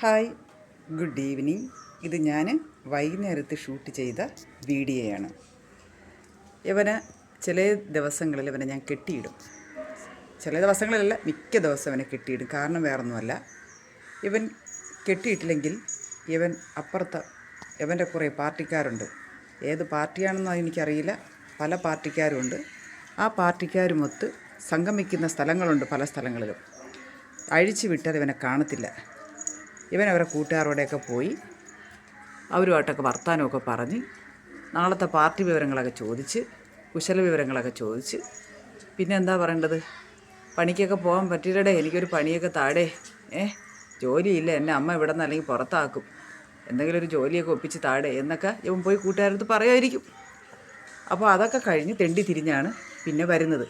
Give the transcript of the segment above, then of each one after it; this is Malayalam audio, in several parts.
ഹായ്. Good evening. ഇത് ഞാൻ വൈകുന്നേരത്ത് ഷൂട്ട് ചെയ്ത വീഡിയോയാണ്. ഇവന് ചില ദിവസങ്ങളിൽ ഇവനെ ഞാൻ കെട്ടിയിടും. ചില ദിവസങ്ങളിലല്ല മിക്ക ദിവസം ഇവനെ കെട്ടിയിടും. കാരണം വേറൊന്നുമല്ല. ഇവൻ കെട്ടിയിട്ടില്ലെങ്കിൽ ഇവൻ അപ്പുറത്ത് ഇവന്റെ കുറേ പാർട്ടിക്കാരുണ്ട്. ഏത് പാർട്ടിയാണെന്ന് എനിക്കറിയില്ല. പല പാർട്ടിക്കാരുമുണ്ട്. ആ പാർട്ടിക്കാരുമൊത്ത് സംഗമിക്കുന്ന സ്ഥലങ്ങളുണ്ട് പല സ്ഥലങ്ങളിലും. അഴിച്ചു വിട്ടാൽ ഇവനെ കാണത്തില്ല. ഇവൻ അവരെ കൂട്ടുകാരോടെയൊക്കെ പോയി അവരുമായിട്ടൊക്കെ വർത്തമാനമൊക്കെ പറഞ്ഞ് നാളത്തെ പാർട്ടി വിവരങ്ങളൊക്കെ ചോദിച്ച് കുശല വിവരങ്ങളൊക്കെ ചോദിച്ച്. പിന്നെ എന്താ പറയേണ്ടത്? പണിക്കൊക്കെ പോകാൻ പറ്റില്ലടേ എനിക്കൊരു പണിയൊക്കെ താടേ. ഏ ജോലിയില്ല എന്നെ അമ്മ ഇവിടെ നിന്ന് അല്ലെങ്കിൽ പുറത്താക്കും. എന്തെങ്കിലും ഒരു ജോലിയൊക്കെ ഒപ്പിച്ച് താടേ എന്നൊക്കെ ഇവൻ പോയി കൂട്ടുകാരടുത്ത് പറയുമായിരിക്കും അപ്പോൾ അതൊക്കെ കഴിഞ്ഞ് തെണ്ടി തിരിഞ്ഞാണ് പിന്നെ വരുന്നത്.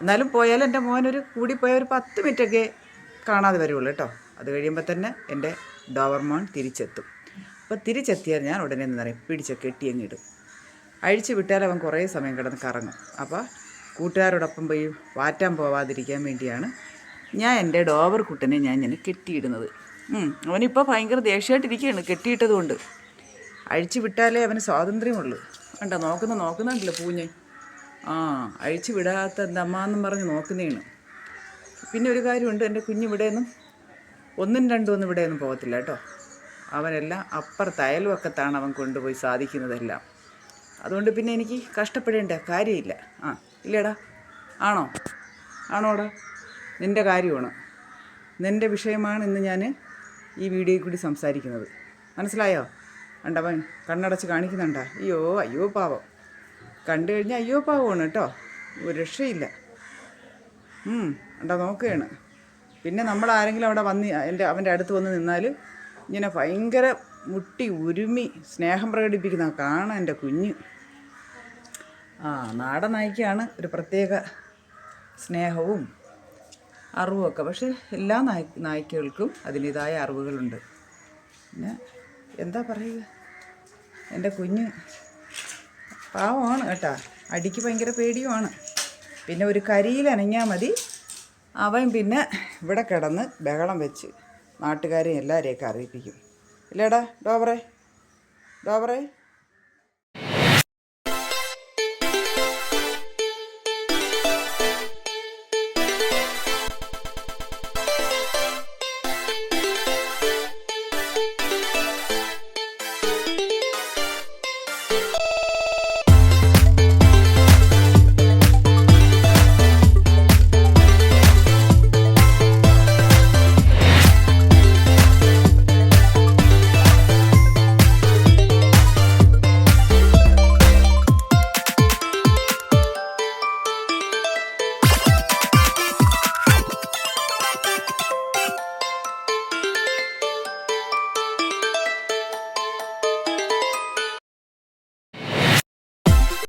എന്നാലും പോയാൽ എന്റെ മോനൊരു കൂടിപ്പോയ ഒരു പത്ത് മിനിറ്റൊക്കെ കാണാതെ വരുള്ളൂ കേട്ടോ. അത് കഴിയുമ്പോൾ തന്നെ എന്റെ ഡോവർമോൺ തിരിച്ചെത്തും. അപ്പോൾ തിരിച്ചെത്തിയാൽ ഞാൻ ഉടനെ എന്ന് പറയും? പിടിച്ച് കെട്ടിയങ്ങിടും അഴിച്ചു വിട്ടാൽ അവൻ കുറേ സമയം കിടന്ന് കറങ്ങും. അപ്പോൾ കൂട്ടുകാരോടൊപ്പം പോയി വാറ്റാൻ പോവാതിരിക്കാൻ വേണ്ടിയാണ് ഞാൻ എന്റെ ഡോവർ കുട്ടനെ ഞാൻ ഇങ്ങനെ കെട്ടിയിടുന്നത്. അവനിപ്പോൾ ഭയങ്കര ദേഷ്യമായിട്ടിരിക്കുകയാണ് കെട്ടിയിട്ടത് കൊണ്ട്. അഴിച്ചു വിട്ടാലേ അവന് സ്വാതന്ത്ര്യമുള്ളൂ. വേണ്ട നോക്കുന്ന നോക്കുന്നുണ്ടല്ലോ പൂഞ്ഞ്. ആ അഴിച്ചു വിടാത്ത എന്റെ അമ്മ എന്നും പറഞ്ഞ് നോക്കുന്നതാണ്. പിന്നെ ഒരു കാര്യമുണ്ട് എന്റെ കുഞ്ഞ് ഇവിടെയൊന്നും ഒന്നും രണ്ടും ഒന്നും ഇവിടെയൊന്നും പോകത്തില്ല കേട്ടോ. അവനെല്ലാം അപ്പുറത്ത് അയൽവക്കത്താണ് അവൻ കൊണ്ടുപോയി സാധിക്കുന്നതെല്ലാം. അതുകൊണ്ട് പിന്നെ എനിക്ക് കഷ്ടപ്പെടേണ്ട കാര്യമില്ല. ആ ഇല്ലേടാ? ആണോ? ആണോടാ? നിന്റെ കാര്യമാണ്. നിന്റെ വിഷയമാണ് ഇന്ന് ഞാൻ ഈ വീഡിയോയിൽ കൂടി സംസാരിക്കുന്നത്. മനസ്സിലായോ? കണ്ടവൻ കണ്ണടച്ച് കാണിക്കുന്നുണ്ടാ? അയ്യോ അയ്യോ പാവം. കണ്ടു കഴിഞ്ഞാൽ അയ്യോ പാവമാണ് കേട്ടോ. ഒരു രക്ഷയില്ല. കണ്ടാ? നോക്കുകയാണ്. പിന്നെ നമ്മൾ ആരെങ്കിലും അവിടെ വന്ന് എന്റെ അവന്റെ അടുത്ത് വന്ന് നിന്നാൽ ഇങ്ങനെ ഭയങ്കര മുട്ടി ഉരുമി സ്നേഹം പ്രകടിപ്പിക്കുന്ന കാണാൻ എന്റെ കുഞ്ഞ്. ആ നാടൻ നായ്ക്കാണ് ഒരു പ്രത്യേക സ്നേഹവും അറിവുമൊക്കെ പക്ഷേ എല്ലാ നായ് നായ്ക്കൾക്കും അതിന്റേതായ അറിവുകളുണ്ട്. പിന്നെ എന്താ പറയുക? എന്റെ കുഞ്ഞ് പാവമാണ് കേട്ടാ. അടിക്ക് ഭയങ്കര പേടിയുമാണ്. പിന്നെ ഒരു കരിയിൽ അനങ്ങിയാൽ മതി. അവൻ പിന്നെ ഇവിടെ കിടന്ന് ബഹളം വെച്ച് നാട്ടുകാരെയും എല്ലാവരെയൊക്കെ അറിയിപ്പിക്കും. ഇല്ലേടാ ഡോബറെ ഡോബറെ.